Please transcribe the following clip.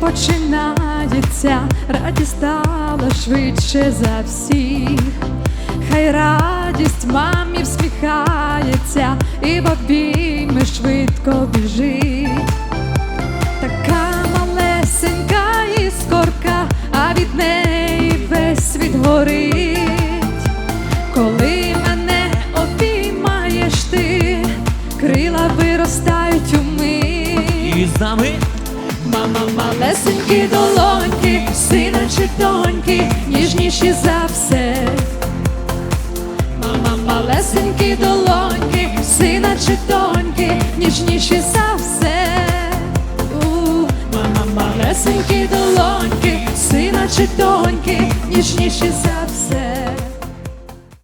починається, радість стала швидше за всіх. Хай радість мамі всміхається, і в обійми швидко біжить. Така малесенька іскорка, а від неї весь світ горить. Коли мене обіймаєш ти, крила виростають у мить. І з нами Мама, малесенькі долоньки, сина чи доньки, ніжніші за все. Мама, малесенькі долоньки, сина чи доньки, ніжніші за все. Мама, малесенькі долоньки, сина чи доньки, ніжніші за все.